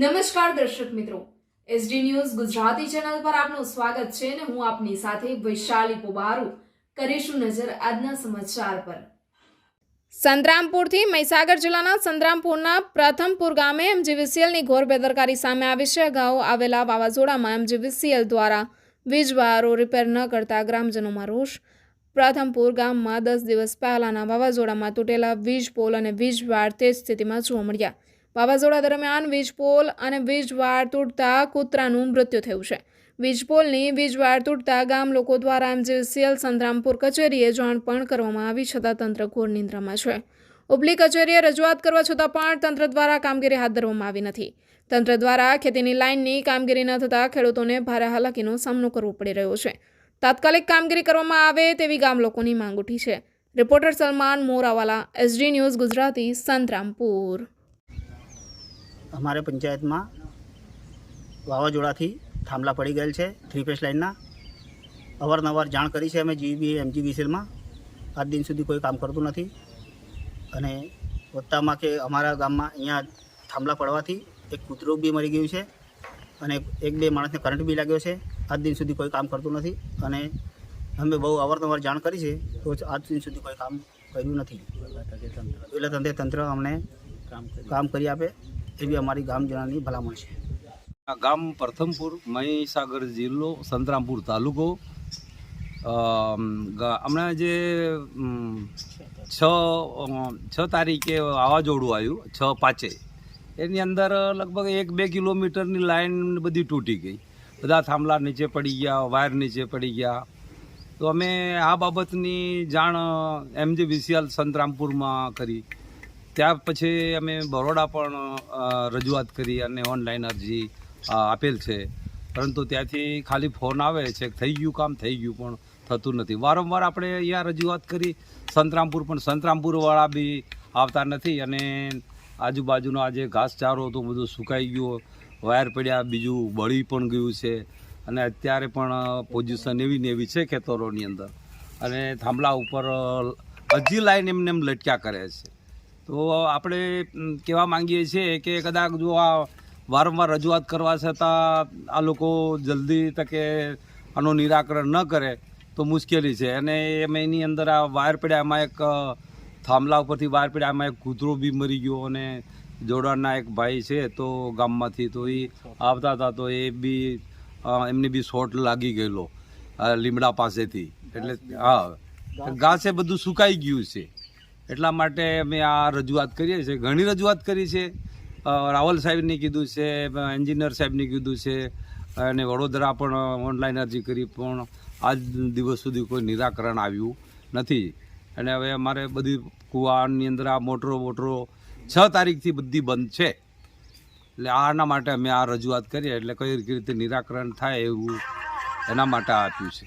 નમસ્કાર દર્શક મિત્રો. એસડી ન્યૂઝ ગુજરાતી ચેનલ પર આપનું સ્વાગત છે અને હું આપની સાથે વૈશાલી પોબારુ કરીશું નજર આજના સમાચાર પર. સંતરામપુરથી મહીસાગર જિલ્લાના સંતરામપુરના પ્રથમપુર ગામે એમજીવીસીએલની ઘોર બેદરકારી સામે આવી છે. અગાઉ આવેલા વાવાઝોડામાં એમજીવીસીએલ દ્વારા વીજ વાયરો રિપેર ન કરતા ગ્રામજનોમાં રોષ. પ્રથમપુર ગામમાં દસ દિવસ પહેલાના વાવાઝોડામાં તૂટેલા વીજ પોલ અને વીજ વાયર તે સ્થિતિમાં જોવા મળ્યા. વાવાઝોડા દરમિયાન વીજ પોલ અને વીજવાર તૂટતા કૂતરાનું મૃત્યુ થયું છે. વીજપોલની વીજવાર વીજ તૂટતા ગામ લોકો દ્વારા એમજીસીએલ સંતરામપુર કચેરીએ જાણ પણ કરવામાં આવી છતાં તંત્ર ઘોર નિંદ્રામાં છે. ઉપલી કચેરીએ રજૂઆત કરવા છતાં પણ તંત્ર દ્વારા કામગીરી હાથ ધરવામાં આવી નથી. તંત્ર દ્વારા ખેતીની લાઇનની કામગીરી ન થતાં ખેડૂતોને ભારે હાલાકીનો સામનો કરવો પડી રહ્યો છે. તાત્કાલિક કામગીરી કરવામાં આવે તેવી ગામ લોકોની માંગ ઉઠી છે. Reporter Salman Morawala, SD news Gujarati, Santrampur. અમારે પંચાયતમાં વાવાઝોડાથી થાંભલા પડી ગયેલ છે થ્રી ફેસ લાઇનના અવારનવાર જાણ કરી છે અમે જીબી એમજીબીસીએલમાં આજ દિન સુધી કોઈ કામ કરતું નથી. અને વત્તામાં કે અમારા ગામમાં અહીંયા થાંભલા પડવાથી એક કૂતરું બી મરી ગયું છે અને એક બે માણસને કરંટ બી લાગ્યો છે. આજ દિન સુધી કોઈ કામ કરતું નથી અને અમે બહુ અવારનવાર જાણ કરી છે, તો આજ દિન સુધી કોઈ કામ કર્યું નથી. એટલે તંત્ર અમને કામ કરી આપે. એવી અમારી ગામજનોની ભલામણ છે. આ ગામ પ્રથમપુર, મહીસાગર જિલ્લો, સંતરામપુર તાલુકો. હમણાં જે છ છ તારીખે વાવાઝોડું આવ્યું, છ પાંચે. એની અંદર લગભગ એક બે કિલોમીટરની લાઈન બધી તૂટી ગઈ. બધા થાંભલા નીચે પડી ગયા, વાયર નીચે પડી ગયા. તો અમે આ બાબતની જાણ એમજે વિશિયાલ સંતરામપુરમાં કરી. ત્યાર પછી અમે બરોડા પણ રજૂઆત કરી અને ઓનલાઈન અરજી આપેલ છે. પરંતુ ત્યાંથી ખાલી ફોન આવે છે થઈ ગયું, કામ થઈ ગયું, પણ થતું નથી. વારંવાર આપણે અહીંયા રજૂઆત કરી. સંતરામપુર પણ સંતરામપુરવાળા બી આવતા નથી અને આજુબાજુનો આ જે ઘાસચારો હતો, બધું સુકાઈ ગયો. વાયર પડ્યા, બીજું બળી પણ ગયું છે. અને અત્યારે પણ પોઝિશન એવી ને એવી છે ખેતરોની અંદર. અને થાંભલા ઉપર હજી લાઈન એમને એમ લટક્યા કરે છે. તો આપણે કહેવા માંગીએ છીએ કે કદાચ જો આ વારંવાર રજૂઆત કરવા છતાં આ લોકો જલ્દી તકે આનું નિરાકરણ ન કરે તો મુશ્કેલી છે. અને એમાં એની અંદર આ વાયર પડ્યા એમાં એક થાંભલા ઉપરથી વાયર પડ્યા એમાં એક કૂતરો બી મરી ગયો અને જોડાણના એક ભાઈ છે તો ગામમાંથી તો એ આવતા હતા તો એ બી એમને બી શોટ લાગી ગયેલો લીમડા પાસેથી. એટલે હા. ઘાસ એ બધું સુકાઈ ગયું છે. એટલા માટે અમે આ રજૂઆત કરીએ છીએ. ઘણી રજૂઆત કરી છે. રાવલ સાહેબને કીધું છે એન્જિનિયર સાહેબને કીધું છે, અને વડોદરા પણ ઓનલાઈન અરજી કરી, પણ આજ દિવસ સુધી કોઈ નિરાકરણ આવ્યું નથી. અને હવે અમારે બધી કુવાની અંદર આ મોટરો મોટરો છ તારીખથી બધી બંધ છે. એટલે આના માટે અમે આ રજૂઆત કરીએ, એટલે કઈ રીતે નિરાકરણ થાય એવું એના માટે આપ્યું છે.